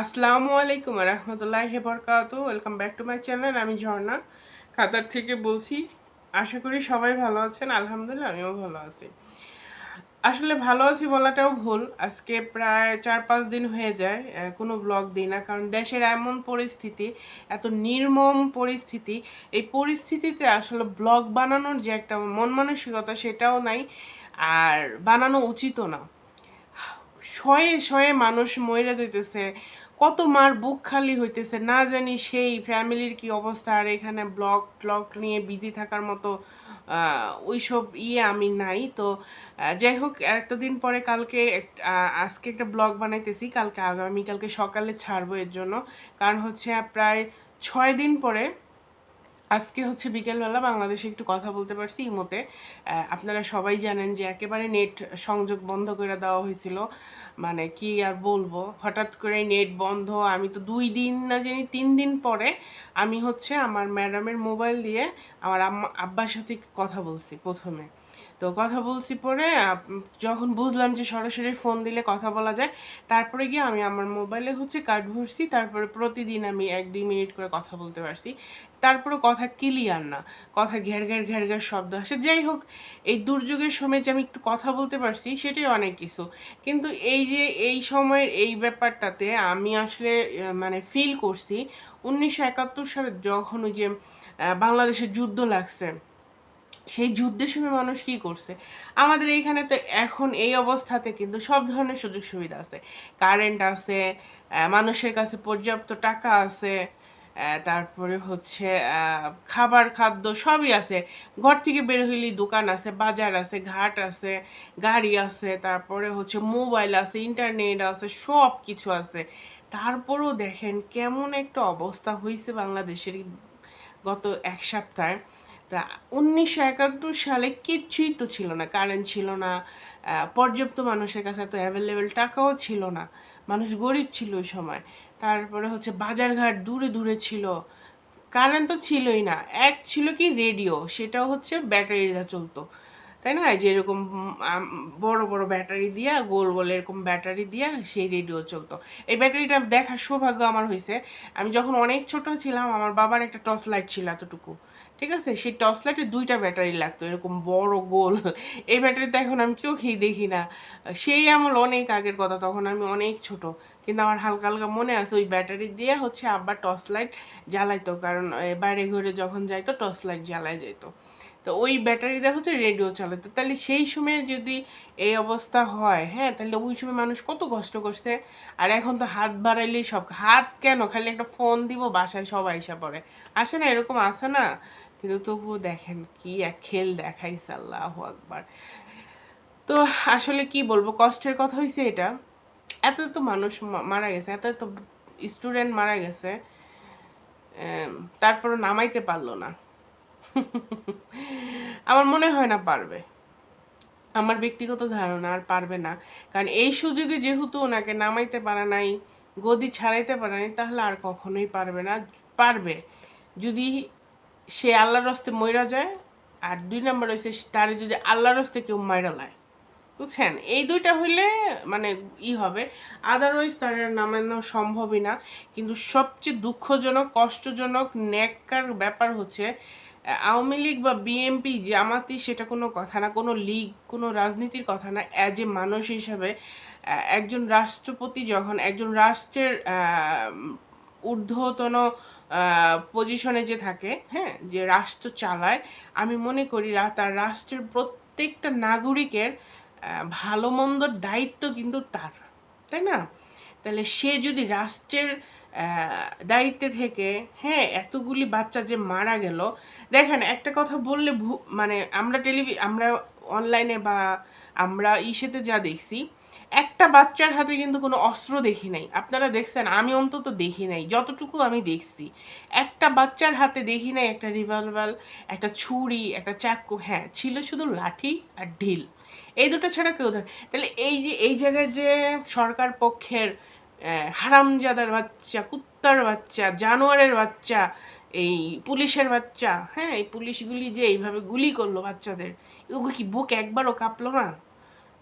আসসালামু আলাইকুম রহমতুল্লাহ বরকাত। Welcome back to my channel আমি ঝর্ণা। কাতার থেকে বলছি, আশা করি সবাই ভালো আছেন, আলহামদুলিল্লাহ আমিও ভালো আছি। আসলে ভালো আছি বলাটাও ভুল, আজকে প্রায় চার পাঁচ দিন হয়ে যায় কোনো ব্লগ দিই না, কারণ দেশের এমন পরিস্থিতি, এত নির্মম পরিস্থিতি, এই পরিস্থিতিতে আসলে ব্লগ বানানোর যে একটা মন মানসিকতা সেটাও নাই, আর বানানো উচিতও না। শয়ে শয়ে মানুষ মরে যাইতেছে। কত মার বুক খালি হইতেছে, না জানি সেই ফ্যামিলির কি অবস্থা। আর এখানে ব্লগ ট্লগ নিয়ে বিজি থাকার মতো ওইসব ইয়ে আমি নাই। তো যাই হোক, এতদিন পরে কালকে আজকে একটা ব্লগ বানাইতেছি। কালকে আগামী কালকে সকালে ছাড়বো এর জন্য। কারণ হচ্ছে প্রায় ছয় দিন পরে আজকে হচ্ছে বিকেলবেলা বাংলাদেশে একটু কথা বলতে পারছি ইমোতে। আপনারা সবাই জানেন যে একেবারে নেট সংযোগ বন্ধ করে দেওয়া হয়েছিল। মানে কি আর বলব? হঠাৎ করে নেট বন্ধ। আমি তো দুই দিন না জানি, তিন দিন পরে আমি হচ্ছে আমার ম্যাডামের মোবাইল দিয়ে আমার আব্বার সাথে কথা বলছি প্রথমে। তো কথা বলছি পরে যখন বুঝলাম যে সরাসরি ফোন দিলে কথা বলা যায় তারপরে গিয়ে আমি আমার মোবাইলে হচ্ছে কার্ড ভরছি তারপরে প্রতিদিন আমি এক দুই মিনিট করে কথা বলতে পারছি। তারপরে কথা ক্লিয়ার না কথা ঘের ঘের ঘের ঘের শব্দ আসে। যাই হোক এই দুর্যোগের সময় যে আমি একটু কথা বলতে পারছি সেটাই অনেক কিছু। কিন্তু এই যে এই সময়ের এই ব্যাপারটাতে আমি আসলে মানে ফিল করছি উনিশশো একাত্তর সালে যখন ওই যে আহ, বাংলাদেশের যুদ্ধ লাগছে সেই যুদ্ধের সময় মানুষ কি করছে? আমাদের এইখানে তো এখন এই অবস্থাতে কিন্তু সব ধরনের সুযোগ সুবিধা আছে। কারেন্ট আছে মানুষের কাছে পর্যাপ্ত টাকা আছে তারপরে হচ্ছে খাবার, খাদ্য সবই আছে। ঘর থেকে বের হইলেই দোকান আছে, বাজার আছে, ঘাট আছে, গাড়ি আছে, তারপরে হচ্ছে মোবাইল আছে, ইন্টারনেট আছে, সব কিছু আছে। তারপরেও দেখেন কেমন একটা অবস্থা হয়েছে বাংলাদেশের গত এক সপ্তাহে। তা উনিশশো একাত্তর সালে কিচ্ছুই তো ছিল না কারেন্ট ছিল না পর্যাপ্ত মানুষের কাছে তো অ্যাভেলেবেল টাকাও ছিল না মানুষ গরিব ছিল ওই সময় তারপরে হচ্ছে বাজারঘাট দূরে দূরে ছিল কারেন্ট তো ছিলই না এক ছিল কি রেডিও সেটাও হচ্ছে ব্যাটারিটা চলতো তাই না? যে এরকম উম, বড় বড় ব্যাটারি দিয়া গোল গোল এরকম ব্যাটারি দিয়া সেই রেডিও চলতো এই ব্যাটারিটা দেখার সৌভাগ্য আমার হয়েছে আমি যখন অনেক ছোট ছিলাম আমার বাবার একটা টর্চ লাইট ছিল এতটুকু ঠিক আছে? সেই টর্চ লাইটে দুইটা ব্যাটারি লাগতো, এরকম বড় গোল। এই ব্যাটারিটা এখন আমি চোখেই দেখি না। সেই আমার অনেক আগের কথা, তখন আমি অনেক ছোট। কিন্তু আমার হালকা হালকা মনে আছে, ওই ব্যাটারি দিয়ে হচ্ছে আব্বা টর্চ লাইট জ্বালাইতো। কারণ বাইরে ঘুরে যখন যাইতো টর্চ লাইট জ্বালাই যেত তো ওই ব্যাটারি দিয়ে হচ্ছে রেডিও চালাতো তাহলে সেই সময়ে যদি এই অবস্থা হয় হ্যাঁ তাহলে ওই সময় মানুষ কত কষ্ট করছে? আর এখন তো হাত বাড়াইলেই সব। হাত কেন? খালি একটা ফোন দিব, বাসায় সবাই এসে পড়ে। আসে না এরকম? আসে না? কিন্তু তবুও দেখেন কি এক খেল দেখাইছে আল্লাহ আকবার। তো আসলে কি বলব, কষ্টের কথা হয়েছে এটা। এত এত মানুষ মারা গেছে, এত এত স্টুডেন্ট মারা গেছে তারপরে নামাইতে পারল না। আমার মনে হয় না পারবে। আমার ব্যক্তিগত ধারণা আর পারবে না। কারণ এই সুযোগে যেহেতু ওনাকে নামাইতে পারা নাই, গদি ছাড়াইতে পারা নাই, তাহলে আর কখনোই পারবে না। পারবে। যদি সে আল্লাহর রস্তে মইরা যায়, আর দুই নম্বর হচ্ছে তারে যদি আল্লাহর রস্তে কেউ মাইরা লায়। বুঝছেন? এই দুইটা হইলে মানে ই হবে। আদারওয়াইজ তার নামানো সম্ভবই না। কিন্তু সবচেয়ে দুঃখজনক, কষ্টজনক, ন্যাক্কার ব্যাপার হচ্ছে আওয়ামী লীগ বা বিএনপি জামাতি সেটা কোনো কথা না, কোনো লীগ, কোনো রাজনীতির কথা না। অ্যাজ এ মানুষ হিসাবে একজন রাষ্ট্রপতি যখন, একজন রাষ্ট্রের ঊর্ধ্বতন পজিশনে যে থাকে হ্যাঁ যে রাষ্ট্র চালায়, আমি মনে করি তার রাষ্ট্রের প্রত্যেকটা নাগরিকের ভালো মন্দর দায়িত্ব কিন্তু তার, তাই না? তাহলে সে যদি রাষ্ট্রের দায়িত্বে থেকে হ্যাঁ এতগুলি বাচ্চা যে মারা গেল, দেখেন একটা কথা বললে মানে আমরা টেলিভি, আমরা অনলাইনে বা আমরা ইসেতে যা দেখছি, একটা বাচ্চার হাতে কিন্তু কোনো অস্ত্র দেখি নাই। আপনারা দেখছেন, আমি অন্তত দেখি নাই, যতটুকু আমি দেখছি। একটা বাচ্চার হাতে দেখি নাই একটা রিভলভার একটা ছুরি, একটা চাকু হ্যাঁ ছিল শুধু লাঠি আর ঢিল। এই দুটো ছাড়া কেউ দেখ তাহলে এই যে, এই জায়গায় যে সরকার পক্ষের হারামজাদার বাচ্চা, কুত্তার বাচ্চা, জানোয়ারের বাচ্চা এই পুলিশের বাচ্চা হ্যাঁ এই পুলিশগুলি যে এইভাবে গুলি করল বাচ্চাদের এগুলো কি বুক একবারও কাঁপলো না?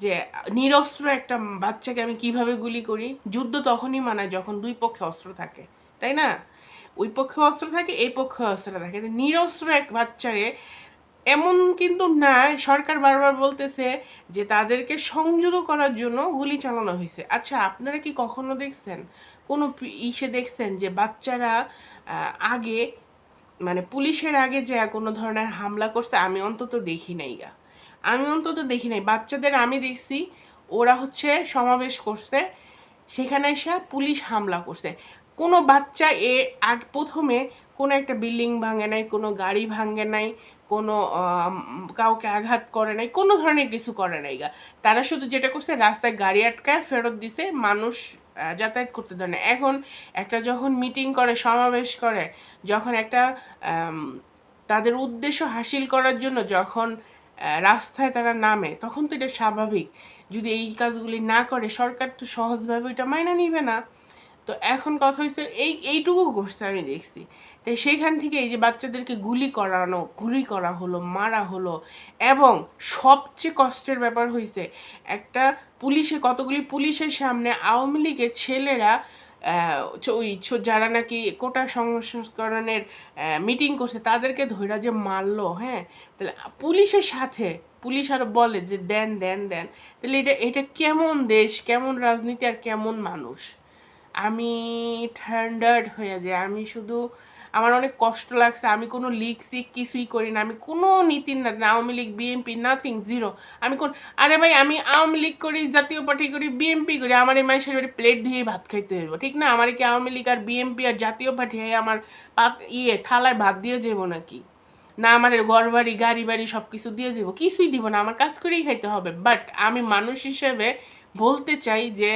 যে নিরস্ত্র একটা বাচ্চাকে আমি কীভাবে গুলি করি? যুদ্ধ তখনই মানায় যখন দুই পক্ষে অস্ত্র থাকে, তাই না? ওই পক্ষে অস্ত্র থাকে, এই পক্ষে অস্ত্র থাকে। নিরস্ত্র এক বাচ্চারে এমন কিন্তু না, সরকার বারবার বলতেছে যে তাদেরকে সংযত করার জন্য গুলি চালানো হয়েছে। আচ্ছা আপনারা কি কখনো দেখছেন কোনো ইসে দেখছেন যে বাচ্চারা আগে মানে পুলিশের আগে যে কোনো ধরনের হামলা করছে, আমি অন্তত দেখি নাই গা। আমি অন্তত দেখি নাই। বাচ্চাদের আমি দেখছি, ওরা হচ্ছে সমাবেশ করছে, সেখানে এসে পুলিশ হামলা করছে। কোনো বাচ্চা এ আগ, প্রথমে কোনো একটা বিল্ডিং ভাঙে নাই, কোনো গাড়ি ভাঙে নাই কোনো কাউকে আঘাত করে নাই, কোনো ধরনের কিছু করে নাই গা। তারা শুধু যেটা করছে, রাস্তায় গাড়ি আটকায় ফেরত দিছে, মানুষ যাতায়াত করতে দেয় না। এখন একটা যখন মিটিং করে, সমাবেশ করে, যখন একটা তাদের উদ্দেশ্য হাসিল করার জন্য যখন রাস্তায় তারা নামে, তখন তো এটা স্বাভাবিক। যদি এই কাজগুলি না করে, সরকার তো সহজভাবে এটা মাইনা নিবে না। তো এখন কথা হচ্ছে এই, এইটুকু করছে আমি দেখছি। তাই সেখান থেকে এই যে বাচ্চাদেরকে গুলি করানো, গুলি করা হলো, মারা হলো এবং সবচেয়ে কষ্টের ব্যাপার হয়েছে একটা পুলিশে কতগুলি পুলিশের সামনে আওয়ামী লীগের ছেলেরা ওই যারা নাকি কোটা সংস্করণের মিটিং করছে তাদেরকে ধৈরা যে মারলো হ্যাঁ? তাহলে পুলিশের সাথে, পুলিশ আরও বলে যে দেন দেন দেন, তাহলে এটা এটা কেমন দেশ, কেমন রাজনীতি আর কেমন মানুষ? আমি ঠান্ডার্ড হয়ে যাই। আমি শুধু, আমার অনেক কষ্ট লাগছে। আমি কোনো লিগ সিক কিছুই করি না। আমি কোনো নীতির না Awami League BNP nothing zero আমি কোন আরে ভাই, আমি আওয়ামী লীগ করি, জাতীয় পার্টি করি বিএনপি করি। আমার এই মাসের বাড়ি প্লেট ধুয়ে ভাত খাইতে হইব, ঠিক না? আমার কি আওয়ামী লীগ আর বিএনপি আর জাতীয় পার্টি আমার পাত ইয়ে থালায় ভাত দিয়ে যাব নাকি? না, আমার ঘর বাড়ি গাড়ি বাড়ি সব কিছু দিয়ে যাব কিছুই দিব না। আমার কাজ করেই খাইতে হবে। বাট আমি মানুষ হিসেবে বলতে চাই যে,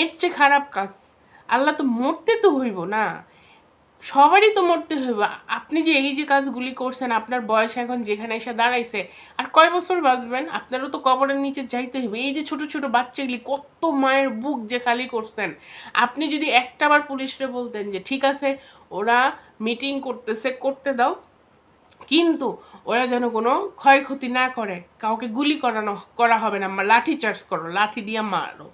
এর চেয়ে খারাপ কাজ আল্লাহ তো মরতে তো হইব না। সবারই তো মরতে হইব। আপনি যে এই যে কাজগুলি করছেন, আপনার বয়স এখন যেখানে এসে দাঁড়াইছে, আর কয় বছর বাঁচবেন? আপনারও তো কবরের নিচে যাইতে হইবে। এই যে ছোট ছোট বাচ্চাগুলি, কত মায়ের বুক যে খালি করছেন। আপনি যদি একটাবার পুলিশরে বলতেন যে, ঠিক আছে, ওরা মিটিং করতেছে, করতে দাও। কিন্তু ওরা যেন কোনো ক্ষয়ক্ষতি না করে, কাউকে গুলি করানো, করা হবে না। লাঠি চার্জ করো, লাঠি দিয়ে মারো।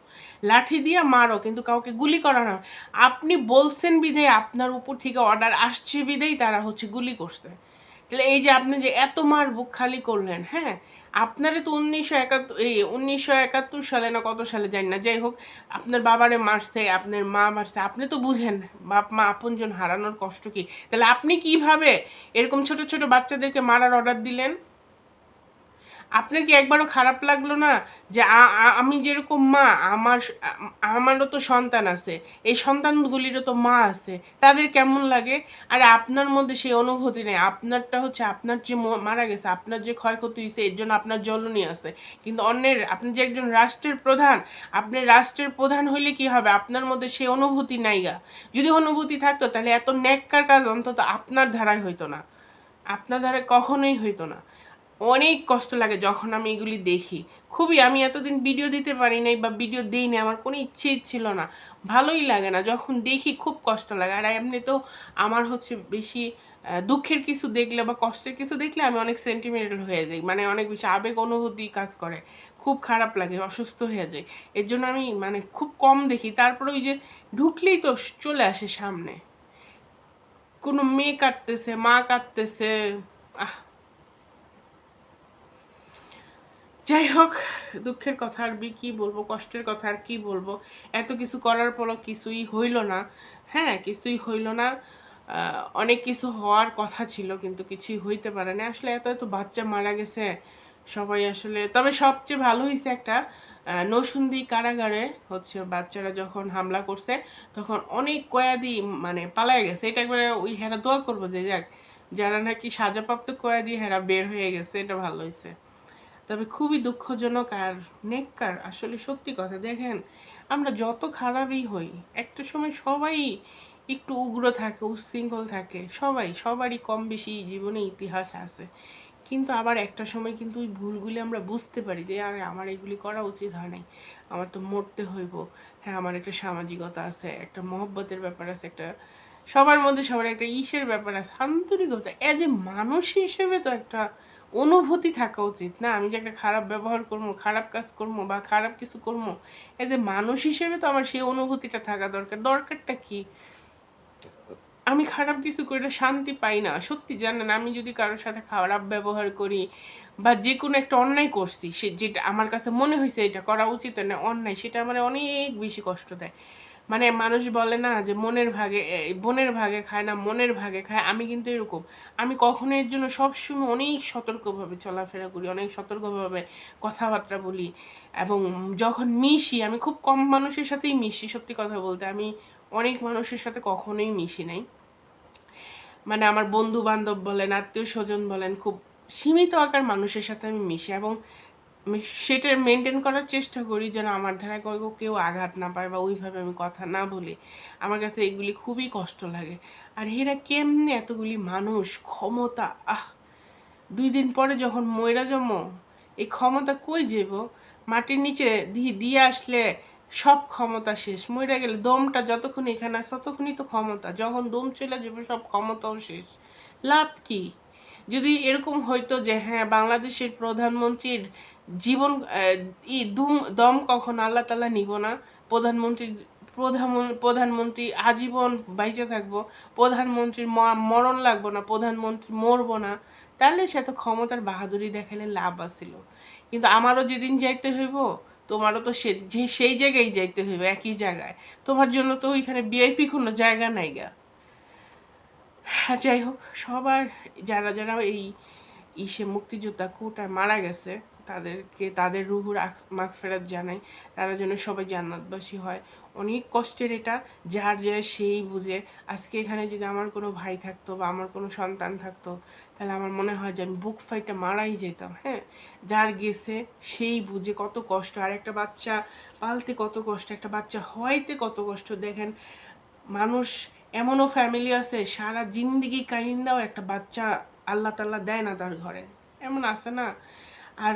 লাঠি দিয়ে মারো, কিন্তু কাউকে গুলি করানো হবে। আপনি বলছেন বিধেয় আপনার উপর থেকে অর্ডার আসছে বিধেই তারা হচ্ছে গুলি করছে। তাহলে এই যে আপনি যে এত মার বুক খালি করলেন হ্যাঁ? আপনারে তো উনিশশো একাত্তর, এই উনিশশো একাত্তর সালে না কত সালে জানি না, যাই হোক, আপনার বাবারে মারছে, আপনার মা মারছে, আপনি তো বুঝেন, বাপ, মা, আপনজন হারানোর কষ্ট কি? তাহলে আপনি কীভাবে এরকম ছোট ছোট বাচ্চাদেরকে মারার অর্ডার দিলেন? আপনার কি একবারও খারাপ লাগল না যে আমি যেরকম মা, আমার আমারও তো সন্তান আছে, এই সন্তানগুলিরও তো মা আছে, তাদের কেমন লাগে? আর আপনার মধ্যে সেই অনুভূতি নেই, আপনারটা হচ্ছে আপনার যে মারা গেছে, আপনার যে ক্ষয়ক্ষতি হয়েছে, এর জন্য আপনার জ্বলনি আছে। কিন্তু অন্যের, আপনি যে একজন রাষ্ট্রের প্রধান, আপনি রাষ্ট্রের প্রধান হইলে কি হবে? আপনার মধ্যে সেই অনুভূতি নাইগা যদি অনুভূতি থাকতো, তাহলে এত ন্যাক্কার কাজ অন্তত আপনার ধারায় হইতো না। আপনার ধারে কখনোই হইতো না। অনেক কষ্ট লাগে যখন আমি এগুলি দেখি। খুবই, আমি এতদিন ভিডিও দিতে পারি নাই বা ভিডিও দিই না আমার কোনো ইচ্ছেই ছিল না। ভালোই লাগে না, যখন দেখি খুব কষ্ট লাগে। আর এমনি তো আমার হচ্ছে বেশি দুঃখের কিছু দেখলে বা কষ্টের কিছু দেখলে আমি অনেক সেন্টিমেন্টাল হয়ে যাই। মানে অনেক বেশি আবেগ অনুভূতি কাজ করে। খুব খারাপ লাগে, অসুস্থ হয়ে যায় এর জন্য আমি মানে খুব কম দেখি। তারপরে ওই যে ঢুকলেই তো চলে আসে সামনে। কোনো মেয়ে কাটতেছে, মা কাটতেছে, আহ যাই হোক দুঃখের কথা আর বি, কি বলব, কষ্টের কথা আর কি বলব? এত কিছু করার পরও কিছুই হইল না। হ্যাঁ কিছুই হইল না। অনেক কিছু হওয়ার কথা ছিল, কিন্তু কিছুই হইতে পারে না আসলে এত এত বাচ্চা মারা গেছে, সবাই আসলে, তবে সবচেয়ে ভালো হয়েছে একটা নৌসুন্দি কারাগারে হচ্ছে বাচ্চারা যখন হামলা করছে, তখন অনেক কয়াদি মানে পালায় গেছে। এটা একবারে ওই হেরা দোয়া করব যে, যাক, যারা নাকি সাজাপ্রাপ্ত কয়াদি হেরা বের হয়ে গেছে, এটা ভালো হয়েছে তবে খুবই দুঃখজনক আর নেককার, আসলে সত্যি কথা। দেখেন, আমরা যত খারাপই হই, একটা সময় সবাই একটু উগ্র থাকে উশৃঙ্খল থাকে। সবাই, সবারই কম বেশি জীবনে ইতিহাস আছে। কিন্তু আবার একটা সময় কিন্তু ওই ভুলগুলি আমরা বুঝতে পারি যে, আরে, আমার এগুলি করা উচিত হয় নাই। আমার তো মরতে হইব। হ্যাঁ আমার একটা সামাজিকতা আছে, একটা মহব্বতের ব্যাপার আছে, একটা সবার মধ্যে সবার একটা ইসের ব্যাপার আছে। আন্তরিকতা এজ এ মানুষ হিসেবে তো একটা অনুভূতি থাকা উচিত, না? আমি যে একটা খারাপ ব্যবহার করব, খারাপ কাজ করব বা খারাপ কিছু করব এই যে মানুষ হিসেবে তো আমার সেই অনুভূতিটা থাকা দরকার। দরকারটা কি? আমি খারাপ কিছু করে শান্তি পাই না। সত্যি জানেন, আমি যদি কারোর সাথে খারাপ ব্যবহার করি বা যে কোনো একটা অন্যায় করছি, সে যেটা আমার কাছে মনে হয়েছে এটা করা উচিত না, অন্যায়, সেটা আমার অনেক বেশি কষ্ট দেয়। মানে মানুষ বলে না যে মনের ভাগে বোনের ভাগে খায় না, মনের ভাগে খায়। আমি কিন্তু এরকম। আমি কখনো এর জন্য সবসময় অনেক সতর্কভাবে চলাফেরা করি, অনেক সতর্কভাবে কথাবার্তা বলি এবং যখন মিশি, আমি খুব কম মানুষের সাথেই মিশি, সত্যি কথা বলতে। আমি অনেক মানুষের সাথে কখনোই মিশি নাই। মানে আমার বন্ধু বান্ধব বলেন, আত্মীয় স্বজন বলেন, খুব সীমিত আকার মানুষের সাথে আমি মিশি এবং আমি সেটা মেনটেন করার চেষ্টা করি যেন আমার ধারা কেউ আঘাত না পায় বা ওইভাবে আমি কথা না বলি। আমার কাছে এগুলি খুবই কষ্ট লাগে। আর এরা কেমনে এতগুলি মানুষ, ক্ষমতা, আহ! দুই দিন পরে যখন ময়রা জন্ম, এই ক্ষমতা কই যাব মাটির নিচে দিয়ে আসলে সব ক্ষমতা শেষ। মরে গেলে দমটা যতক্ষণ এখানে আছে ততক্ষণই তো ক্ষমতা। যখন দম চলে যাবে সব ক্ষমতাও শেষ। লাভ কি? যদি এরকম হইতো যে হ্যাঁ বাংলাদেশের প্রধানমন্ত্রীর জীবন ই দুম দম কখন আল্লাহ তালা নিব না। প্রধানমন্ত্রীর, প্রধান, প্রধানমন্ত্রী আজীবন বাইচে থাকব। প্রধানমন্ত্রীর মরণ লাগবো না, প্রধানমন্ত্রী মরবো না। তাহলে সে তো ক্ষমতার বাহাদুরি দেখালে লাভ আসছিল কিন্তু আমারও যেদিন যাইতে হইব, তোমারও তো সে, যে, সেই জায়গায় যাইতে হইবে, একই জায়গায়। তোমার জন্য তো ওইখানে বিআইপি কোনো জায়গা নাই গা। হ্যাঁ যাই হোক, সবার, যারা যারা এই, ইসে মুক্তিযোদ্ধা কোটায় মারা গেছে তাদেরকে, তাদের রুহুর মাখ ফেরত জানাই। তারা যেন সবাই জান্নাতবাসী হয়। অনেক কষ্টের এটা, যার যায় সেই বুঝে, আজকে এখানে যদি আমার কোনো ভাই থাকতো বা আমার কোনো সন্তান থাকতো, তাহলে আমার মনে হয় যে আমি বুক ফাইটটা মারাই যেতাম হ্যাঁ? যার গেছে, সেই বুঝে কত কষ্ট। আর একটা বাচ্চা পালতে কত কষ্ট, একটা বাচ্চা হয়তে কত কষ্ট। দেখেন, মানুষ এমনও ফ্যামিলি আছে, সারা জিন্দিগি কাইন্দাও একটা বাচ্চা আল্লাহ তাল্লাহ দেয় না তার ঘরে। এমন আছে না? আর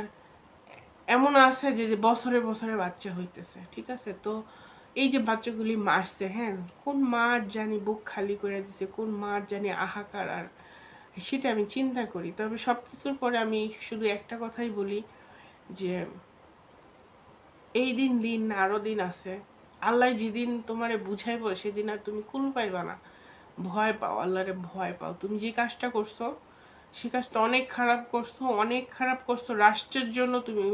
এমন আছে যে বছরে বছরে বাচ্চা হইতেছে, ঠিক আছে? তো এই যে বাচ্চাগুলি মারছে হ্যাঁ? কোন মার জানি বুক খালি করে দিছে, কোন মার জানি আহাকার আর সেটা আমি চিন্তা করি। তবে সব কিছুর পরে আমি শুধু একটা কথাই বলি যে, এই দিন দিন আরও দিন আছে। আল্লাহ যেদিন তোমারে বুঝাইব, সেদিন আর তুমি কুল পাইবা না। ভয় পাও, আল্লাহরে ভয় পাও। তুমি যে কাজটা করছ সে কাজটা অনেক খারাপ করছ, অনেক খারাপ করছ, রাষ্ট্রের জন্য তুমি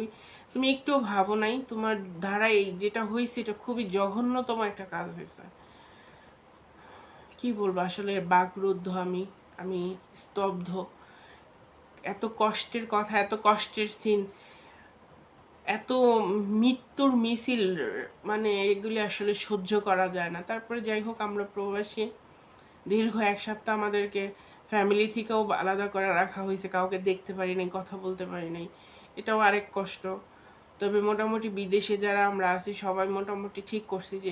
তুমি একটুও ভাবো নাই, তোমার ধারা এই যেটা হয়েছে এটা খুবই জঘন্যতম একটা কাজ হয়েছে। কি বলব, আসলে বাকরুদ্ধ আমি আমি স্তব্ধ। এত কষ্টের কথা, এত কষ্টের সিন এত মৃত্যুর মিছিল মানে এগুলি আসলে সহ্য করা যায় না। তারপরে যাই হোক, আমরা প্রবাসী, দীর্ঘ এক সপ্তাহ আমাদেরকে ফ্যামিলি থেকেও আলাদা করে রাখা হয়েছে, কাউকে দেখতে পারি নাই, কথা বলতে পারি নাই। এটাও আরেক কষ্ট। তবে মোটামুটি বিদেশে যারা আমরা আছি, সবাই মোটামুটি ঠিক করছি যে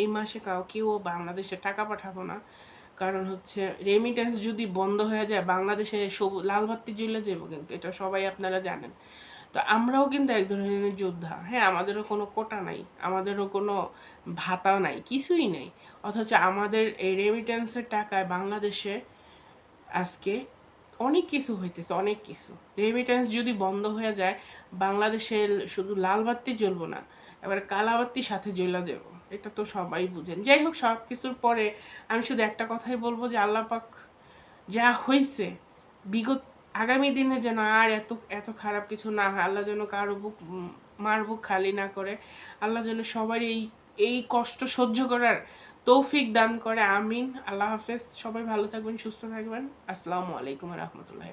এই মাসে কাউ, কেউ বাংলাদেশে টাকা পাঠাবো না। কারণ হচ্ছে রেমিটেন্স যদি বন্ধ হয়ে যায়, বাংলাদেশে সবু লাল বাত্তি যাব কিন্তু, এটা সবাই আপনারা জানেন। তো আমরাও কিন্তু এক ধরনের যোদ্ধা। হ্যাঁ আমাদেরও কোনো কোটা নাই, আমাদেরও কোনো ভাতা নাই, কিছুই নেই। অথচ আমাদের এই রেমিটেন্সের টাকায় বাংলাদেশে আজকে অনেক কিছু হইতেছে, অনেক কিছু। রেমিটেন্স যদি বন্ধ হয়ে যায়, বাংলাদেশের শুধু লাল বাত্তি জ্বলবো না, এবার কালাবাত্তির সাথে জ্বলা যাব। এটা তো সবাই বুঝেন। যাই হোক, সব কিছুর পরে আমি শুধু একটা কথাই বলব যে আল্লাপাক যা হয়েছে বিগত আগামী দিনে যেন আর এত এত খারাপ কিছু না হয়। আল্লাহ যেন কারও বুক, মার বুক খালি না করে। আল্লাহ যেন সবার এই এই কষ্ট সহ্য করার তৌফিক দান করে আমিন। আল্লাহ হাফেজ। সবাই ভালো থাকবেন সুস্থ থাকবেন। আসসালামু আলাইকুম রহমতুল্লাহ